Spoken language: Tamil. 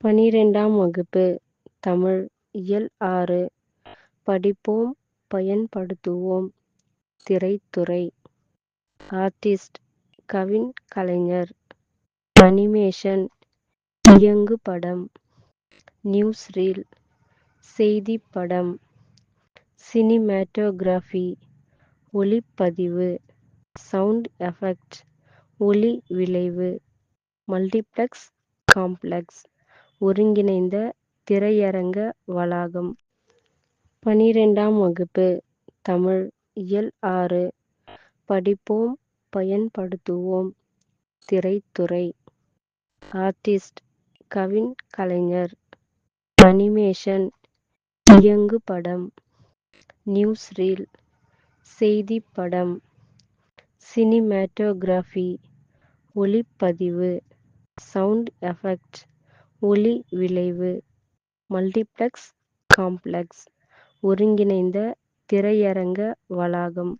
பனிரெண்டாம் வகுப்பு தமிழ் இயல் ஆறு. படிப்போம் பயன்படுத்துவோம். திரைத்துறை. ஆர்டிஸ்ட் கவின் கலைஞர். அனிமேஷன். இயங்குபடம் நியூஸ் ரீல். செய்தி படம். சினிமேட்டோகிராஃபி. ஒளிப்பதிவு. சவுண்ட் எஃபெக்ட் ஒளி விளைவு. Multiplex complex. ஒருங்கிணைந்த திரையரங்க வளாகம். பனிரெண்டாம் வகுப்பு. தமிழ். இயல் ஆறு. படிப்போம் பயன்படுத்துவோம். திரைத்துறை. ஆர்டிஸ்ட். கவின் கலைஞர். அனிமேஷன். இயங்குபடம் நியூஸ் ரீல். செய்திப்படம் சினிமேட்டோகிராஃபி. ஒளிப்பதிவு. Sound effect. ஒளி விளைவு மல்டிப்ளெக்ஸ் காம்ப்ளெக்ஸ் ஒருங்கிணைந்த திரையரங்க வளாகம்.